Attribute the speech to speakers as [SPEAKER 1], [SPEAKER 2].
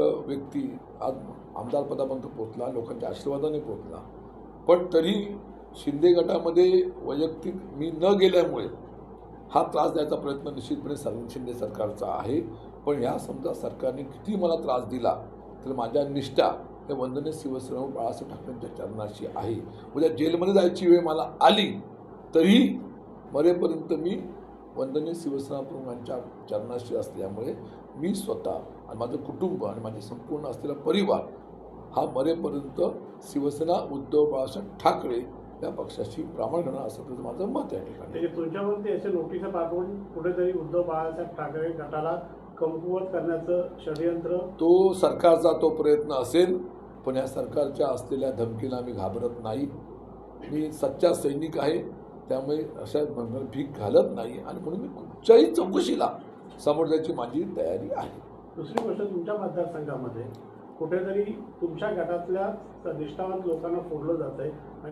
[SPEAKER 1] व्यक्ती आज आमदारपदापर्यंत पोचला लोकांच्या आशीर्वादाने पोचला पण तरी शिंदे गटामध्ये वैयक्तिक मी न गेल्यामुळे हा त्रास द्यायचा प्रयत्न निश्चितपणे सर शिंदे सरकारचा आहे. पण ह्या समजा सरकारने किती मला त्रास दिला तर माझ्या निष्ठा हे वंदने शिवसेना बाळासाहेब ठाकरेंच्या चरणाशी आहे. उद्या जेलमध्ये जायची वेळ मला आली तरी मरेपर्यंत मी वंदनीय शिवसेना प्रमुखांच्या चरणाशी असल्यामुळे मी स्वतः आणि माझं कुटुंब आणि माझे संपूर्ण असलेला परिवार हा मरेपर्यंत शिवसेना उद्धव बाळासाहेब ठाकरे या पक्षाशी प्रामाणिक असं त्याचं माझं मत या ठिकाणी
[SPEAKER 2] म्हणजे तुमच्यावरती असे नोटिसा पाठवून कुठेतरी उद्धव बाळासाहेब ठाकरे गटाला कमकुवत करण्याचं षडयंत्र?
[SPEAKER 1] तो सरकारचा तो प्रयत्न असेल पण या सरकारच्या असलेल्या धमकीला मी घाबरत नाही. मी सच्चा सैनिक आहे. त्यामुळे अशा मनाला भीक घालत नाही आणि म्हणून मी कुठच्याही चौकशीला समोर जायची माझी तयारी आहे.
[SPEAKER 2] दुसरी गोष्ट तुमच्या मतदारसंघामध्ये कुठेतरी तुमच्या गटातल्या निष्ठावंत लोकांना फोडलं जात आहे